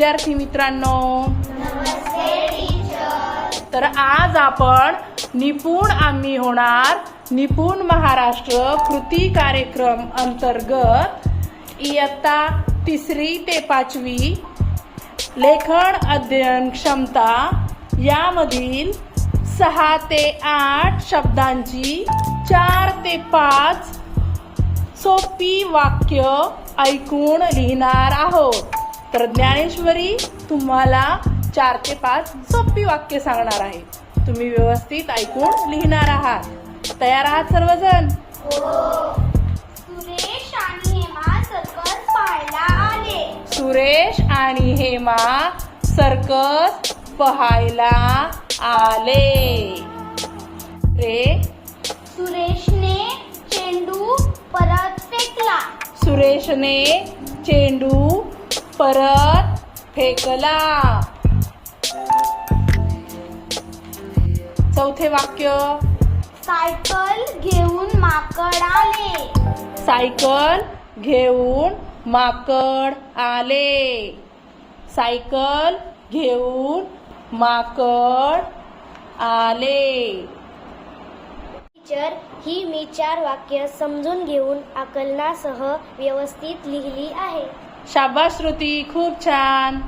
विद्यार्थी मित्रांनो. तर आज आपण निपुण आम्ही होणार. निपुण महाराष्ट्र कृती कार्यक्रम अंतर्गत इयत्ता तिसरी ते पाचवी लेखन अध्ययन क्षमता यामधील सहा ते आठ शब्दांची चार ते पाच सोपी वाक्य ऐकून लिहिणार आहोत. तर ज्ञानेश्वरी तुम्हाला चार ते पाच सोपी वाक्य सांगणार आहे. तुम्ही व्यवस्थित ऐकून लिहिणार आहात. तयार आहात सर्वजण? सुरेश आणि हेमा सर्कस पाहायला आले. सुरेश आणि हेमा सर्कस पाहायला आले. रे? सुरेशने चेंडू परत फेकला. सुरेशने चेंडू परत फेकला. चौथे वाक्य. सायकल घेऊन माकड आले. सायकल घेऊन माकड आले. सायकल घेऊन माकड आले. टीचर ही मी चार वाक्य समजून घेऊन आकलनासह व्यवस्थित लिहिली आहे. शाबास श्रुती खूप छान.